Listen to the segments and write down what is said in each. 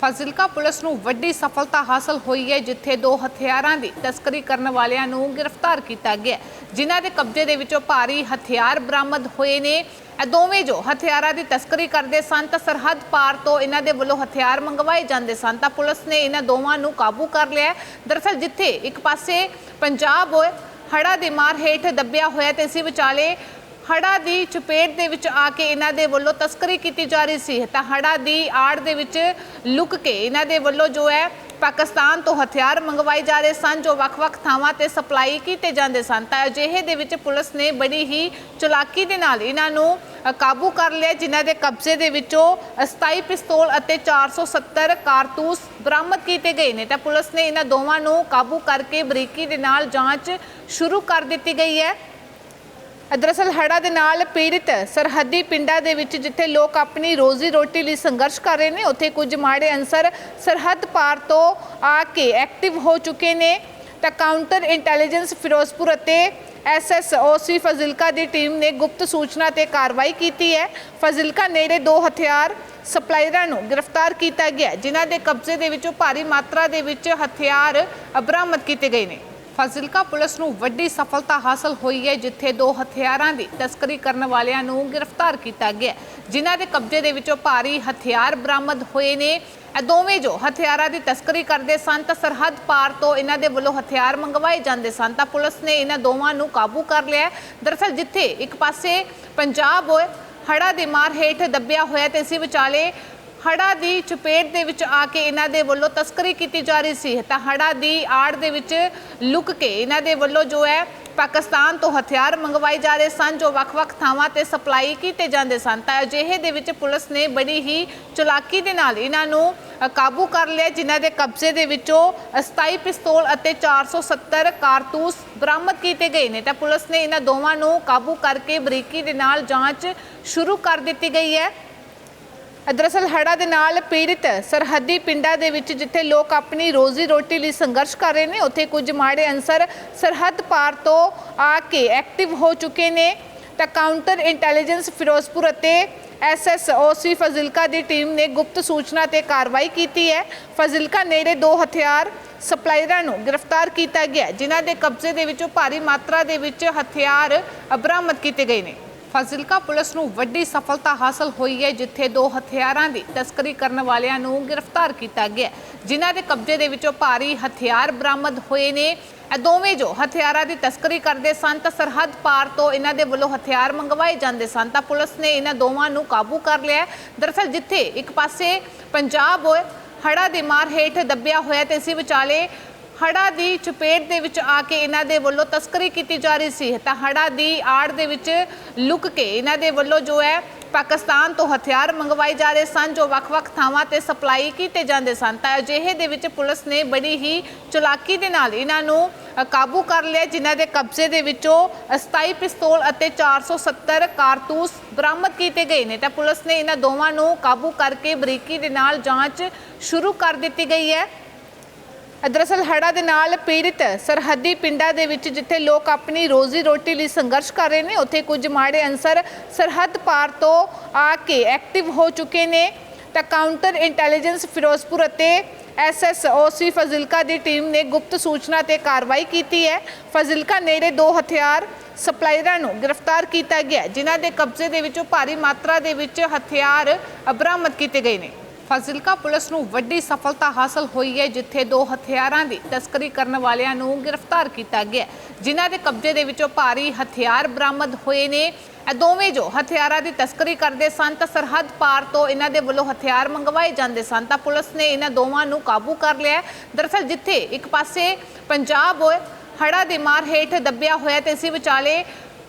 Fazilka police ਨੂੰ ਵੱਡੀ ਸਫਲਤਾ ਹਾਸਲ ਹੋਈ ਹੈ, ਜਿੱਥੇ ਦੋ ਹਥਿਆਰਾਂ ਦੀ ਤਸਕਰੀ ਕਰਨ ਵਾਲਿਆਂ ਨੂੰ ਗ੍ਰਿਫਤਾਰ ਕੀਤਾ ਗਿਆ। ਜਿਨ੍ਹਾਂ ਦੇ ਕਬਜ਼ੇ ਦੇ ਵਿੱਚੋਂ ਭਾਰੀ ਹਥਿਆਰ ਬਰਾਮਦ ਹੋਏ ਨੇ। ਇਹ ਦੋਵੇਂ ਜੋ ਹਥਿਆਰਾਂ ਦੀ ਤਸਕਰੀ ਕਰਦੇ ਸਨ, ਤਾਂ ਸਰਹੱਦ ਪਾਰ ਤੋਂ ਇਹਨਾਂ ਦੇ ਵੱਲੋਂ ਹਥਿਆਰ ਮੰਗਵਾਏ ਜਾਂਦੇ ਸਨ, ਤਾਂ ਪੁਲਿਸ ਨੇ ਇਹਨਾਂ ਦੋਵਾਂ ਨੂੰ ਕਾਬੂ ਕਰ ਲਿਆ ਦਰਅਸਲ ਜਿੱਥੇ ਇੱਕ ਪਾਸੇ ਪੰਜਾਬ ਹੜਾ ਦੀ ਮਾਰ ਹੇਠ ਦੱਬਿਆ ਹੋਇਆ ਤੇ ਇਸੇ ਵਿਚਾਲੇ ਹੜਾ ਦੀ ਚਪੇਟ ਦੇ ਵਿੱਚ ਆ ਕੇ ਇਹਨਾਂ ਦੇ ਵੱਲੋਂ ਤਸਕਰੀ ਕੀਤੀ ਜਾ ਰਹੀ ਸੀ। ਤਾਂ ਹੜਾ ਦੀ ਆੜ ਦੇ ਵਿੱਚ ਲੁਕ ਕੇ ਇਹਨਾਂ ਦੇ ਵੱਲੋਂ ਜੋ ਹੈ ਪਾਕਿਸਤਾਨ ਤੋਂ ਹਥਿਆਰ ਮੰਗਵਾਏ ਜਾ ਰਹੇ ਸਨ, ਜੋ ਵੱਖ-ਵੱਖ ਥਾਵਾਂ ਤੇ ਸਪਲਾਈ ਕੀਤੇ ਜਾਂਦੇ ਸਨ। ਤਾਂ ਅਜਿਹੇ ਦੇ ਵਿੱਚ ਪੁਲਿਸ ਨੇ ਬੜੀ ਹੀ ਚਲਾਕੀ ਦੇ ਨਾਲ ਇਹਨਾਂ ਨੂੰ ਕਾਬੂ ਕਰ ਲਿਆ, ਜਿਨ੍ਹਾਂ ਦੇ ਕਬਜ਼ੇ ਦੇ ਵਿੱਚੋਂ 27 ਪਿਸਤੌਲ ਅਤੇ 470 ਕਾਰਤੂਸ ਬਰਾਮਦ ਕੀਤੇ ਗਏ ਨੇ। ਤਾਂ ਪੁਲਿਸ ਨੇ ਇਹਨਾਂ ਦੋਵਾਂ ਨੂੰ ਕਾਬੂ ਕਰਕੇ ਬਰੀਕੀ ਦੇ ਨਾਲ ਜਾਂਚ ਸ਼ੁਰੂ ਕਰ ਦਿੱਤੀ ਗਈ ਹੈ। ਦਰਅਸਲ ਹੜਾ ਦੇ ਨਾਲ ਪੀੜਿਤ ਸਰਹੱਦੀ ਪਿੰਡਾਂ ਦੇ ਵਿੱਚ ਜਿੱਥੇ ਲੋਕ ਆਪਣੀ ਰੋਜ਼ੀ ਰੋਟੀ ਲਈ ਸੰਘਰਸ਼ ਕਰ ਰਹੇ ਨੇ, ਉੱਥੇ ਕੁਝ ਮਾੜੇ ਅੰਸਰ ਸਰਹੱਦ ਪਾਰ ਤੋਂ ਆ ਕੇ ਐਕਟਿਵ ਹੋ ਚੁੱਕੇ ਨੇ। ਤਾਂ ਕਾਊਂਟਰ ਇੰਟੈਲੀਜੈਂਸ ਫਿਰੋਜ਼ਪੁਰ ਅਤੇ ਐਸਐਸਓਸੀ ਫਜ਼ਿਲਕਾ ਦੀ ਟੀਮ ਨੇ ਗੁਪਤ ਸੂਚਨਾ ਤੇ ਕਾਰਵਾਈ ਕੀਤੀ ਹੈ। ਫਜ਼ਿਲਕਾ ਨੇੜੇ ਦੋ ਹਥਿਆਰ ਸਪਲਾਇਰਾਂ ਨੂੰ ਗ੍ਰਿਫਤਾਰ ਕੀਤਾ ਗਿਆ, ਜਿਨ੍ਹਾਂ ਦੇ ਕਬਜ਼ੇ ਦੇ ਵਿੱਚੋਂ ਭਾਰੀ ਮਾਤਰਾ ਦੇ ਵਿੱਚ ਹਥਿਆਰ ਬਰਾਮਦ ਕੀਤੇ ਗਏ ਨੇ। ਫਾਜ਼ਿਲਕਾ ਪੁਲਿਸ ਨੂੰ ਵੱਡੀ ਸਫਲਤਾ ਹਾਸਲ ਹੋਈ ਹੈ, ਜਿੱਥੇ ਦੋ ਹਥਿਆਰਾਂ ਦੀ ਤਸਕਰੀ ਕਰਨ ਵਾਲਿਆਂ ਨੂੰ ਗ੍ਰਿਫਤਾਰ ਕੀਤਾ ਗਿਆ। ਜਿਨ੍ਹਾਂ ਦੇ ਕਬਜ਼ੇ ਦੇ ਵਿੱਚੋਂ ਭਾਰੀ ਹਥਿਆਰ ਬਰਾਮਦ ਹੋਏ ਨੇ। ਇਹ ਦੋਵੇਂ ਜੋ ਹਥਿਆਰਾਂ ਦੀ ਤਸਕਰੀ ਕਰਦੇ ਸਨ, ਤਾਂ ਸਰਹੱਦ ਪਾਰ ਤੋਂ ਇਹਨਾਂ ਦੇ ਵੱਲੋਂ ਹਥਿਆਰ ਮੰਗਵਾਏ ਜਾਂਦੇ ਸਨ, ਤਾਂ ਪੁਲਿਸ ਨੇ ਇਹਨਾਂ ਦੋਵਾਂ ਨੂੰ ਕਾਬੂ ਕਰ ਲਿਆ ਦਰਅਸਲ ਜਿੱਥੇ ਇੱਕ ਪਾਸੇ ਪੰਜਾਬ ਹੜਾ ਦੀ ਮਾਰ ਹੇਠ ਦੱਬਿਆ ਹੋਇਆ ਤੇ ਇਸੇ ਵਿਚਾਲੇ ਹੜਾ ਦੀ ਚਪੇਟ ਦੇ ਵਿੱਚ ਆ ਕੇ ਇਹਨਾਂ ਦੇ ਵੱਲੋਂ ਤਸਕਰੀ ਕੀਤੀ ਜਾ ਰਹੀ ਸੀ। ਤਾਂ ਹੜਾ ਦੀ ਆੜ ਦੇ ਵਿੱਚ ਲੁਕ ਕੇ ਇਹਨਾਂ ਦੇ ਵੱਲੋਂ ਜੋ ਹੈ ਪਾਕਿਸਤਾਨ ਤੋਂ ਹਥਿਆਰ ਮੰਗਵਾਏ ਜਾ ਰਹੇ ਸਨ, ਜੋ ਵੱਖ-ਵੱਖ ਥਾਵਾਂ ਤੇ ਸਪਲਾਈ ਕੀਤੇ ਜਾਂਦੇ ਸਨ। ਤਾਂ ਅਜਿਹੇ ਦੇ ਵਿੱਚ ਪੁਲਿਸ ਨੇ ਬੜੀ ਹੀ ਚਲਾਕੀ ਦੇ ਨਾਲ ਇਹਨਾਂ ਨੂੰ ਕਾਬੂ ਕਰ ਲਿਆ, ਜਿਨ੍ਹਾਂ ਦੇ ਕਬਜ਼ੇ ਦੇ ਵਿੱਚੋਂ 27 ਪਿਸਤੌਲ ਅਤੇ 470 ਕਾਰਤੂਸ ਬਰਾਮਦ ਕੀਤੇ ਗਏ ਨੇ। ਤਾਂ ਪੁਲਿਸ ਨੇ ਇਹਨਾਂ ਦੋਵਾਂ ਨੂੰ ਕਾਬੂ ਕਰਕੇ ਬਰੀਕੀ ਦੇ ਨਾਲ ਜਾਂਚ ਸ਼ੁਰੂ ਕਰ ਦਿੱਤੀ ਗਈ ਹੈ। ਦਰਅਸਲ ਹੜਾ ਦੇ ਨਾਲ ਪੀੜਿਤ ਸਰਹੱਦੀ ਪਿੰਡਾਂ ਦੇ ਵਿੱਚ ਜਿੱਥੇ ਲੋਕ ਆਪਣੀ ਰੋਜ਼ੀ ਰੋਟੀ ਲਈ ਸੰਘਰਸ਼ ਕਰ ਰਹੇ ਨੇ, ਉੱਥੇ ਕੁਝ ਮਾੜੇ ਅੰਸਰ ਸਰਹੱਦ ਪਾਰ ਤੋਂ ਆ ਕੇ ਐਕਟਿਵ ਹੋ ਚੁੱਕੇ ਨੇ। ਤਾਂ ਕਾਊਂਟਰ ਇੰਟੈਲੀਜੈਂਸ ਫਿਰੋਜ਼ਪੁਰ ਅਤੇ ਐਸਐਸਓਸੀ ਫਜ਼ਿਲਕਾ ਦੀ ਟੀਮ ਨੇ ਗੁਪਤ ਸੂਚਨਾ ਤੇ ਕਾਰਵਾਈ ਕੀਤੀ ਹੈ। ਫਜ਼ਿਲਕਾ ਨੇੜੇ ਦੋ ਹਥਿਆਰ ਸਪਲਾਇਰਾਂ ਨੂੰ ਗ੍ਰਿਫਤਾਰ ਕੀਤਾ ਗਿਆ, ਜਿਨ੍ਹਾਂ ਦੇ ਕਬਜ਼ੇ ਦੇ ਵਿੱਚੋਂ ਭਾਰੀ ਮਾਤਰਾ ਦੇ ਵਿੱਚ ਹਥਿਆਰ ਬਰਾਮਦ ਕੀਤੇ ਗਏ ਨੇ। ਫਾਜ਼ਿਲਕਾ ਪੁਲਿਸ ਨੂੰ ਵੱਡੀ ਸਫਲਤਾ ਹਾਸਲ ਹੋਈ ਹੈ, ਜਿੱਥੇ ਦੋ ਹਥਿਆਰਾਂ ਦੀ ਤਸਕਰੀ ਕਰਨ ਵਾਲਿਆਂ ਨੂੰ ਗ੍ਰਿਫਤਾਰ ਕੀਤਾ ਗਿਆ ਜਿਨ੍ਹਾਂ ਦੇ ਕਬਜ਼ੇ ਦੇ ਵਿੱਚੋਂ ਭਾਰੀ ਹਥਿਆਰ ਬਰਾਮਦ ਹੋਏ ਨੇ। ਇਹ ਦੋਵੇਂ ਜੋ ਹਥਿਆਰਾਂ ਦੀ ਤਸਕਰੀ ਕਰਦੇ ਸਨ, ਤਾਂ ਸਰਹੱਦ ਪਾਰ ਤੋਂ ਇਹਨਾਂ ਦੇ ਵੱਲੋਂ ਹਥਿਆਰ ਮੰਗਵਾਏ ਜਾਂਦੇ ਸਨ, ਤਾਂ ਪੁਲਿਸ ਨੇ ਇਹਨਾਂ ਦੋਵਾਂ ਨੂੰ ਕਾਬੂ ਕਰ ਲਿਆ ਦਰਅਸਲ ਜਿੱਥੇ ਇੱਕ ਪਾਸੇ ਪੰਜਾਬ ਹੜਾ ਦੀ ਮਾਰ ਹੇਠ ਦੱਬਿਆ ਹੋਇਆ ਤੇ ਇਸੇ ਵਿਚਾਲੇ ਹੜਾ ਦੀ ਚਪੇਟ ਦੇ ਵਿੱਚ ਆ ਕੇ ਇਹਨਾਂ ਦੇ ਵੱਲੋਂ ਤਸਕਰੀ ਕੀਤੀ ਜਾ ਰਹੀ ਸੀ। ਤਾਂ ਹੜਾ ਦੀ ਆੜ ਦੇ ਵਿੱਚ ਲੁਕ ਕੇ ਇਹਨਾਂ ਦੇ ਵੱਲੋਂ ਜੋ ਹੈ ਪਾਕਿਸਤਾਨ ਤੋਂ ਹਥਿਆਰ ਮੰਗਵਾਏ ਜਾ ਰਹੇ ਸਨ, ਜੋ ਵੱਖ-ਵੱਖ ਥਾਵਾਂ ਤੇ ਸਪਲਾਈ ਕੀਤੇ ਜਾਂਦੇ ਸਨ। ਤਾਂ ਅਜਿਹੇ ਦੇ ਵਿੱਚ ਪੁਲਿਸ ਨੇ ਬੜੀ ਹੀ ਚਲਾਕੀ ਦੇ ਨਾਲ ਇਹਨਾਂ ਨੂੰ ਕਾਬੂ ਕਰ ਲਿਆ, ਜਿਨ੍ਹਾਂ ਦੇ ਕਬਜ਼ੇ ਦੇ ਵਿੱਚੋਂ 27 ਪਿਸਤੌਲ ਅਤੇ 470 ਕਾਰਤੂਸ ਬਰਾਮਦ ਕੀਤੇ ਗਏ ਨੇ। ਤਾਂ ਪੁਲਿਸ ਨੇ ਇਹਨਾਂ ਦੋਵਾਂ ਨੂੰ ਕਾਬੂ ਕਰਕੇ ਬਰੀਕੀ ਦੇ ਨਾਲ ਜਾਂਚ ਸ਼ੁਰੂ ਕਰ ਦਿੱਤੀ ਗਈ ਹੈ। ਦਰਅਸਲ ਹੜਾ ਦੇ ਨਾਲ ਪੀੜਿਤ ਸਰਹੱਦੀ ਪਿੰਡਾਂ ਦੇ ਵਿੱਚ ਜਿੱਥੇ ਲੋਕ ਆਪਣੀ ਰੋਜ਼ੀ ਰੋਟੀ ਲਈ ਸੰਘਰਸ਼ ਕਰ ਰਹੇ ਨੇ, ਉੱਥੇ ਕੁਝ ਮਾੜੇ ਅੰਸਰ ਸਰਹੱਦ ਪਾਰ ਤੋਂ ਆ ਕੇ ਐਕਟਿਵ ਹੋ ਚੁੱਕੇ ਨੇ। ਤਾਂ ਕਾਊਂਟਰ ਇੰਟੈਲੀਜੈਂਸ ਫਿਰੋਜ਼ਪੁਰ ਅਤੇ ਐਸਐਸਓਸੀ ਫਜ਼ਿਲਕਾ ਦੀ ਟੀਮ ਨੇ ਗੁਪਤ ਸੂਚਨਾ ਤੇ ਕਾਰਵਾਈ ਕੀਤੀ ਹੈ। ਫਜ਼ਿਲਕਾ ਨੇੜੇ ਦੋ ਹਥਿਆਰ ਸਪਲਾਇਰਾਂ ਨੂੰ ਗ੍ਰਿਫਤਾਰ ਕੀਤਾ ਗਿਆ, ਜਿਨ੍ਹਾਂ ਦੇ ਕਬਜ਼ੇ ਦੇ ਵਿੱਚੋਂ ਭਾਰੀ ਮਾਤਰਾ ਦੇ ਵਿੱਚ ਹਥਿਆਰ ਬਰਾਮਦ ਕੀਤੇ ਗਏ ਨੇ। ਫਾਜ਼ਿਲਕਾ ਪੁਲਿਸ ਨੂੰ ਵੱਡੀ ਸਫਲਤਾ ਹਾਸਲ ਹੋਈ ਹੈ, ਜਿੱਥੇ ਦੋ ਹਥਿਆਰਾਂ ਦੀ ਤਸਕਰੀ ਕਰਨ ਵਾਲਿਆਂ ਨੂੰ ਗ੍ਰਿਫਤਾਰ ਕੀਤਾ ਗਿਆ ਜਿਨ੍ਹਾਂ ਦੇ ਕਬਜ਼ੇ ਦੇ ਵਿੱਚੋਂ ਭਾਰੀ ਹਥਿਆਰ ਬਰਾਮਦ ਹੋਏ ਨੇ। ਇਹ ਦੋਵੇਂ ਜੋ ਹਥਿਆਰਾਂ ਦੀ ਤਸਕਰੀ ਕਰਦੇ ਸਨ, ਤਾਂ ਸਰਹੱਦ ਪਾਰ ਤੋਂ ਇਹਨਾਂ ਦੇ ਵੱਲੋਂ ਹਥਿਆਰ ਮੰਗਵਾਏ ਜਾਂਦੇ ਸਨ, ਤਾਂ ਪੁਲਿਸ ਨੇ ਇਹਨਾਂ ਦੋਵਾਂ ਨੂੰ ਕਾਬੂ ਕਰ ਲਿਆ ਦਰਅਸਲ ਜਿੱਥੇ ਇੱਕ ਪਾਸੇ ਪੰਜਾਬ ਹੜਾ ਦੀ ਮਾਰ ਹੇਠ ਦੱਬਿਆ ਹੋਇਆ ਤੇ ਇਸੇ ਵਿਚਾਲੇ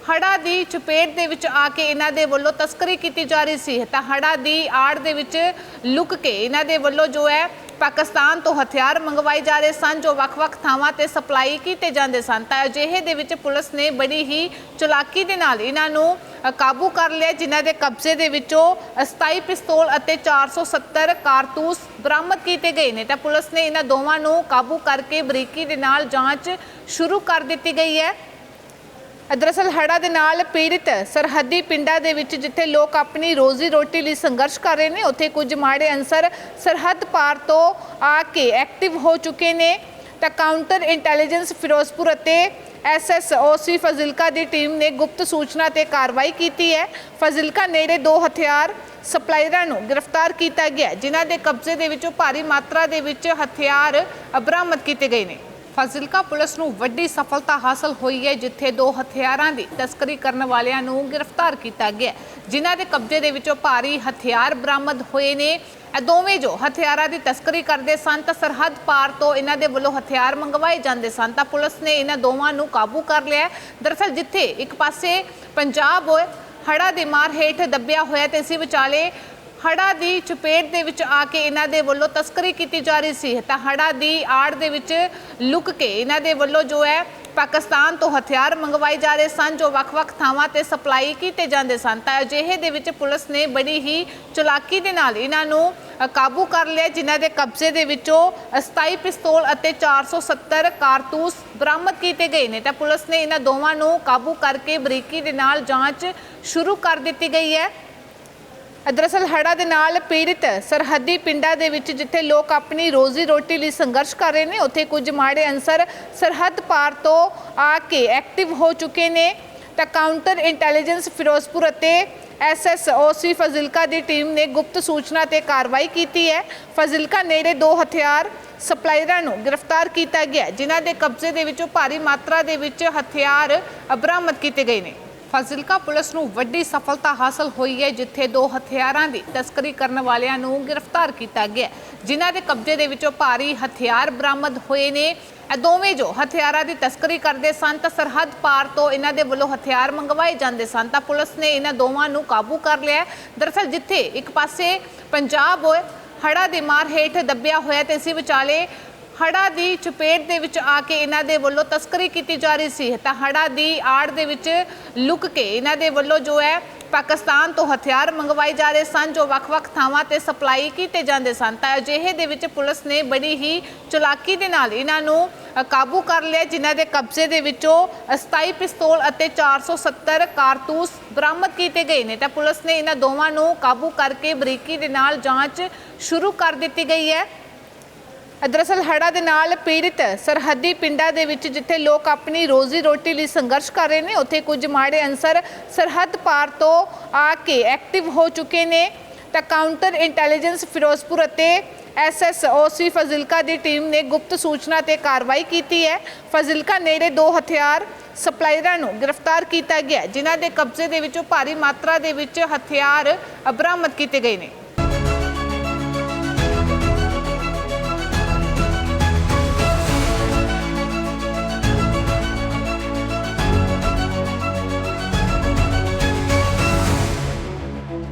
ਹੜਾ ਦੀ ਚਪੇਟ ਦੇ ਵਿੱਚ ਆ ਕੇ ਇਹਨਾਂ ਦੇ ਵੱਲੋਂ ਤਸਕਰੀ ਕੀਤੀ ਜਾ ਰਹੀ ਸੀ। ਤਾਂ ਹੜਾ ਦੀ ਆੜ ਦੇ ਵਿੱਚ ਲੁਕ ਕੇ ਇਹਨਾਂ ਦੇ ਵੱਲੋਂ ਜੋ ਹੈ ਪਾਕਿਸਤਾਨ ਤੋਂ ਹਥਿਆਰ ਮੰਗਵਾਏ ਜਾ ਰਹੇ ਸਨ, ਜੋ ਵੱਖ-ਵੱਖ ਥਾਵਾਂ ਤੇ ਸਪਲਾਈ ਕੀਤੇ ਜਾਂਦੇ ਸਨ। ਤਾਂ ਅਜਿਹੇ ਦੇ ਵਿੱਚ ਪੁਲਿਸ ਨੇ ਬੜੀ ਹੀ ਚਲਾਕੀ ਦੇ ਨਾਲ ਇਹਨਾਂ ਨੂੰ ਕਾਬੂ ਕਰ ਲਿਆ, ਜਿਨ੍ਹਾਂ ਦੇ ਕਬਜ਼ੇ ਦੇ ਵਿੱਚੋਂ 27 ਪਿਸਤੌਲ ਅਤੇ 470 ਕਾਰਤੂਸ ਬਰਾਮਦ ਕੀਤੇ ਗਏ ਨੇ। ਤਾਂ ਪੁਲਿਸ ਨੇ ਇਹਨਾਂ ਦੋਵਾਂ ਨੂੰ ਕਾਬੂ ਕਰਕੇ ਬਰੀਕੀ ਦੇ ਨਾਲ ਜਾਂਚ ਸ਼ੁਰੂ ਕਰ ਦਿੱਤੀ ਗਈ ਹੈ। ਦਰਅਸਲ ਹੜ੍ਹਾਂ ਦੇ ਨਾਲ ਪੀੜਿਤ ਸਰਹੱਦੀ ਪਿੰਡਾਂ ਦੇ ਵਿੱਚ ਜਿੱਥੇ ਲੋਕ ਆਪਣੀ ਰੋਜ਼ੀ ਰੋਟੀ ਲਈ ਸੰਘਰਸ਼ ਕਰ ਰਹੇ ਨੇ, ਉੱਥੇ ਕੁਝ ਮਾੜੇ ਅਨਸਰ ਸਰਹੱਦ ਪਾਰ ਤੋਂ ਆ ਕੇ ਐਕਟਿਵ ਹੋ ਚੁੱਕੇ ਨੇ। ਤਾਂ ਕਾਊਂਟਰ ਇੰਟੈਲੀਜੈਂਸ ਫਿਰੋਜ਼ਪੁਰ ਅਤੇ ਐਸਐਸਓਸੀ ਫਜ਼ਿਲਕਾ ਦੀ ਟੀਮ ਨੇ ਗੁਪਤ ਸੂਚਨਾ ਤੇ ਕਾਰਵਾਈ ਕੀਤੀ ਹੈ। ਫਜ਼ਿਲਕਾ ਨੇੜੇ ਦੋ ਹਥਿਆਰ ਸਪਲਾਈਰਾਂ ਨੂੰ ਗ੍ਰਿਫਤਾਰ ਕੀਤਾ ਗਿਆ, ਜਿਨ੍ਹਾਂ ਦੇ ਕਬਜ਼ੇ ਦੇ ਵਿੱਚੋਂ ਭਾਰੀ ਮਾਤਰਾ ਦੇ ਵਿੱਚ ਹਥਿਆਰ ਬਰਾਮਦ ਕੀਤੇ ਗਏ ਨੇ। ਫਾਜ਼ਿਲਕਾ ਪੁਲਿਸ ਨੂੰ ਵੱਡੀ ਸਫਲਤਾ ਹਾਸਲ ਹੋਈ ਹੈ, ਜਿੱਥੇ ਦੋ ਹਥਿਆਰਾਂ ਦੀ ਤਸਕਰੀ ਕਰਨ ਵਾਲਿਆਂ ਨੂੰ ਗ੍ਰਿਫਤਾਰ ਕੀਤਾ ਗਿਆ ਜਿਨ੍ਹਾਂ ਦੇ ਕਬਜ਼ੇ ਦੇ ਵਿੱਚੋਂ ਭਾਰੀ ਹਥਿਆਰ ਬਰਾਮਦ ਹੋਏ ਨੇ। ਇਹ ਦੋਵੇਂ ਜੋ ਹਥਿਆਰਾਂ ਦੀ ਤਸਕਰੀ ਕਰਦੇ ਸਨ, ਤਾਂ ਸਰਹੱਦ ਪਾਰ ਤੋਂ ਇਹਨਾਂ ਦੇ ਵੱਲੋਂ ਹਥਿਆਰ ਮੰਗਵਾਏ ਜਾਂਦੇ ਸਨ, ਤਾਂ ਪੁਲਿਸ ਨੇ ਇਹਨਾਂ ਦੋਵਾਂ ਨੂੰ ਕਾਬੂ ਕਰ ਲਿਆ ਦਰਅਸਲ ਜਿੱਥੇ ਇੱਕ ਪਾਸੇ ਪੰਜਾਬ ਹੜ੍ਹਾਂ ਦੀ ਮਾਰ ਹੇਠ ਦੱਬਿਆ ਹੋਇਆ ਤੇ ਇਸੇ ਵਿਚਾਲੇ ਹੜ੍ਹਾਂ ਦੀ ਚਪੇਟ ਦੇ ਵਿੱਚ ਆ ਕੇ ਇਹਨਾਂ ਦੇ ਵੱਲੋਂ ਤਸਕਰੀ ਕੀਤੀ ਜਾ ਰਹੀ ਸੀ। ਤਾਂ ਹੜ੍ਹਾਂ ਦੀ ਆੜ ਦੇ ਵਿੱਚ ਲੁਕ ਕੇ ਇਹਨਾਂ ਦੇ ਵੱਲੋਂ ਜੋ ਹੈ ਪਾਕਿਸਤਾਨ ਤੋਂ ਹਥਿਆਰ ਮੰਗਵਾਏ ਜਾ ਰਹੇ ਸਨ, ਜੋ ਵੱਖ-ਵੱਖ ਥਾਵਾਂ ਤੇ ਸਪਲਾਈ ਕੀਤੇ ਜਾਂਦੇ ਸਨ। ਤਾਂ ਅਜਿਹੇ ਦੇ ਵਿੱਚ ਪੁਲਿਸ ਨੇ ਬੜੀ ਹੀ ਚਲਾਕੀ ਦੇ ਨਾਲ ਇਹਨਾਂ ਨੂੰ ਕਾਬੂ ਕਰ ਲਿਆ, ਜਿਨ੍ਹਾਂ ਦੇ ਕਬਜ਼ੇ ਦੇ ਵਿੱਚੋਂ 27 ਪਿਸਤੌਲ ਅਤੇ 470 ਕਾਰਤੂਸ ਬਰਾਮਦ ਕੀਤੇ ਗਏ ਨੇ। ਤਾਂ ਪੁਲਿਸ ਨੇ ਇਹਨਾਂ ਦੋਵਾਂ ਨੂੰ ਕਾਬੂ ਕਰਕੇ ਬਰੀਕੀ ਦੇ ਨਾਲ ਜਾਂਚ ਸ਼ੁਰੂ ਕਰ ਦਿੱਤੀ ਗਈ ਹੈ। ਦਰਅਸਲ ਹੜ੍ਹਾਂ ਦੇ ਨਾਲ ਪੀੜਿਤ ਸਰਹੱਦੀ ਪਿੰਡਾਂ ਦੇ ਵਿੱਚ ਜਿੱਥੇ ਲੋਕ ਆਪਣੀ ਰੋਜ਼ੀ ਰੋਟੀ ਲਈ ਸੰਘਰਸ਼ ਕਰ ਰਹੇ ਨੇ, ਉੱਥੇ ਕੁਝ ਮਾੜੇ ਅਨਸਰ ਸਰਹੱਦ ਪਾਰ ਤੋਂ ਆ ਕੇ ਐਕਟਿਵ ਹੋ ਚੁੱਕੇ ਨੇ। ਤਾਂ ਕਾਊਂਟਰ ਇੰਟੈਲੀਜੈਂਸ ਫਿਰੋਜ਼ਪੁਰ ਅਤੇ ਐਸਐਸਓਸੀ ਫਜ਼ਿਲਕਾ ਦੀ ਟੀਮ ਨੇ ਗੁਪਤ ਸੂਚਨਾ ਤੇ ਕਾਰਵਾਈ ਕੀਤੀ ਹੈ। ਫਜ਼ਿਲਕਾ ਨੇੜੇ ਦੋ ਹਥਿਆਰ ਸਪਲਾਈਰਾਂ ਨੂੰ ਗ੍ਰਿਫਤਾਰ ਕੀਤਾ ਗਿਆ, ਜਿਨ੍ਹਾਂ ਦੇ ਕਬਜ਼ੇ ਦੇ ਵਿੱਚੋਂ ਭਾਰੀ ਮਾਤਰਾ ਦੇ ਵਿੱਚ ਹਥਿਆਰ ਬਰਾਮਦ ਕੀਤੇ ਗਏ ਨੇ। ਫਾਜ਼ਿਲਕਾ ਪੁਲਿਸ ਨੂੰ ਵੱਡੀ ਸਫਲਤਾ ਹਾਸਲ ਹੋਈ ਹੈ, ਜਿੱਥੇ ਦੋ ਹਥਿਆਰਾਂ ਦੀ ਤਸਕਰੀ ਕਰਨ ਵਾਲਿਆਂ ਨੂੰ ਗ੍ਰਿਫਤਾਰ ਕੀਤਾ ਗਿਆ ਜਿਨ੍ਹਾਂ ਦੇ ਕਬਜ਼ੇ ਦੇ ਵਿੱਚੋਂ ਭਾਰੀ ਹਥਿਆਰ ਬਰਾਮਦ ਹੋਏ ਨੇ। ਇਹ ਦੋਵੇਂ ਜੋ ਹਥਿਆਰਾਂ ਦੀ ਤਸਕਰੀ ਕਰਦੇ ਸਨ, ਤਾਂ ਸਰਹੱਦ ਪਾਰ ਤੋਂ ਇਹਨਾਂ ਦੇ ਵੱਲੋਂ ਹਥਿਆਰ ਮੰਗਵਾਏ ਜਾਂਦੇ ਸਨ, ਤਾਂ ਪੁਲਿਸ ਨੇ ਇਹਨਾਂ ਦੋਵਾਂ ਨੂੰ ਕਾਬੂ ਕਰ ਲਿਆ ਦਰਅਸਲ ਜਿੱਥੇ ਇੱਕ ਪਾਸੇ ਪੰਜਾਬ ਹੜ੍ਹਾਂ ਦੀ ਮਾਰ ਹੇਠ ਦੱਬਿਆ ਹੋਇਆ ਤੇ ਇਸੇ ਵਿਚਾਲੇ ਹੜ੍ਹਾਂ ਦੀ ਚਪੇਟ ਦੇ ਵਿੱਚ ਆ ਕੇ ਇਹਨਾਂ ਦੇ ਵੱਲੋਂ ਤਸਕਰੀ ਕੀਤੀ ਜਾ ਰਹੀ ਸੀ। ਤਾਂ ਹੜ੍ਹਾਂ ਦੀ ਆੜ ਦੇ ਵਿੱਚ ਲੁਕ ਕੇ ਇਹਨਾਂ ਦੇ ਵੱਲੋਂ ਜੋ ਹੈ ਪਾਕਿਸਤਾਨ ਤੋਂ ਹਥਿਆਰ ਮੰਗਵਾਏ ਜਾ ਰਹੇ ਸਨ, ਜੋ ਵੱਖ-ਵੱਖ ਥਾਵਾਂ ਤੇ ਸਪਲਾਈ ਕੀਤੇ ਜਾਂਦੇ ਸਨ। ਤਾਂ ਅਜਿਹੇ ਦੇ ਵਿੱਚ ਪੁਲਿਸ ਨੇ ਬੜੀ ਹੀ ਚਲਾਕੀ ਦੇ ਨਾਲ ਇਹਨਾਂ ਨੂੰ ਕਾਬੂ ਕਰ ਲਿਆ, ਜਿਨ੍ਹਾਂ ਦੇ ਕਬਜ਼ੇ ਦੇ ਵਿੱਚੋਂ 27 ਪਿਸਤੌਲ ਅਤੇ 470 ਕਾਰਤੂਸ ਬਰਾਮਦ ਕੀਤੇ ਗਏ ਨੇ। ਤਾਂ ਪੁਲਿਸ ਨੇ ਇਹਨਾਂ ਦੋਵਾਂ ਨੂੰ ਕਾਬੂ ਕਰਕੇ ਬਰੀਕੀ ਦੇ ਨਾਲ ਜਾਂਚ ਸ਼ੁਰੂ ਕਰ ਦਿੱਤੀ ਗਈ ਹੈ। ਦਰਅਸਲ ਹੜ੍ਹਾਂ ਦੇ ਨਾਲ ਪੀੜਿਤ ਸਰਹੱਦੀ ਪਿੰਡਾਂ ਦੇ ਵਿੱਚ ਜਿੱਥੇ ਲੋਕ ਆਪਣੀ ਰੋਜ਼ੀ ਰੋਟੀ ਲਈ ਸੰਘਰਸ਼ ਕਰ ਰਹੇ ਨੇ, ਉੱਥੇ ਕੁਝ ਮਾੜੇ ਅੰਸਰ ਸਰਹੱਦ ਪਾਰ ਤੋਂ ਆ ਕੇ ਐਕਟਿਵ ਹੋ ਚੁੱਕੇ ਨੇ। ਤਾਂ ਕਾਊਂਟਰ ਇੰਟੈਲੀਜੈਂਸ ਫਿਰੋਜ਼ਪੁਰ ਅਤੇ ਐਸਐਸਓਸੀ ਫਜ਼ਿਲਕਾ ਦੀ ਟੀਮ ਨੇ ਗੁਪਤ ਸੂਚਨਾ ਤੇ ਕਾਰਵਾਈ ਕੀਤੀ ਹੈ। ਫਜ਼ਿਲਕਾ ਨੇੜੇ ਦੋ ਹਥਿਆਰ ਸਪਲਾਇਰਾਂ ਨੂੰ ਗ੍ਰਿਫਤਾਰ ਕੀਤਾ ਗਿਆ, ਜਿਨ੍ਹਾਂ ਦੇ ਕਬਜ਼ੇ ਦੇ ਵਿੱਚੋਂ ਭਾਰੀ ਮਾਤਰਾ ਦੇ ਵਿੱਚ ਹਥਿਆਰ ਬਰਾਮਦ ਕੀਤੇ ਗਏ ਨੇ।